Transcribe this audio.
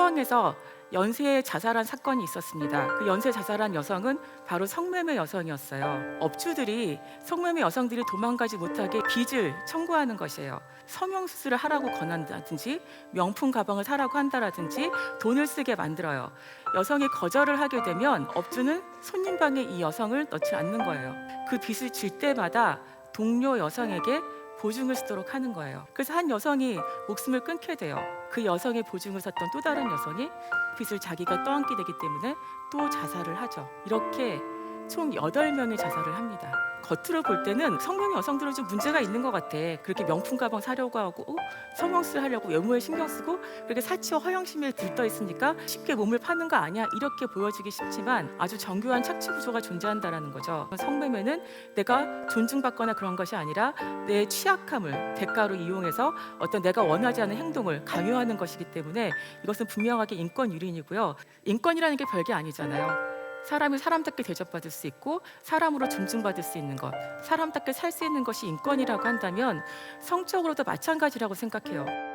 포항에서 연쇄 자살한 사건이 있었습니다. 그 연쇄 자살한 여성은 바로 성매매 여성이었어요. 업주들이 성매매 여성들이 도망가지 못하게 빚을 청구하는 것이에요. 성형 수술을 하라고 권한다든지 명품 가방을 사라고 한다라든지 돈을 쓰게 만들어요. 여성이 거절을 하게 되면 업주는 손님 방에 이 여성을 넣지 않는 거예요. 그 빚을 질 때마다 동료 여성에게 보증을 쓰도록 하는 거예요. 그래서 한 여성이 목숨을 끊게 돼요. 그 여성의 보증을 샀던 또 다른 여성이 빚을 자기가 떠안게 되기 때문에 또 자살을 하죠. 이렇게 총 8명이 자살을 합니다. 겉으로 볼 때는 성명 여성들은 좀 문제가 있는 것 같아. 그렇게 명품 가방 사려고 하고 어? 성형수술 하려고 외모에 신경 쓰고 그렇게 사치와 허영심에 들떠 있으니까 쉽게 몸을 파는 거 아니야 이렇게 보여지기 쉽지만 아주 정교한 착취 구조가 존재한다라는 거죠. 성매매는 내가 존중받거나 그런 것이 아니라 내 취약함을 대가로 이용해서 어떤 내가 원하지 않는 행동을 강요하는 것이기 때문에 이것은 분명하게 인권 유린이고요. 인권이라는 게 별게 아니잖아요. 사람이 사람답게 대접받을 수 있고 사람으로 존중받을 수 있는 것, 사람답게 살 수 있는 것이 인권이라고 한다면 성적으로도 마찬가지라고 생각해요.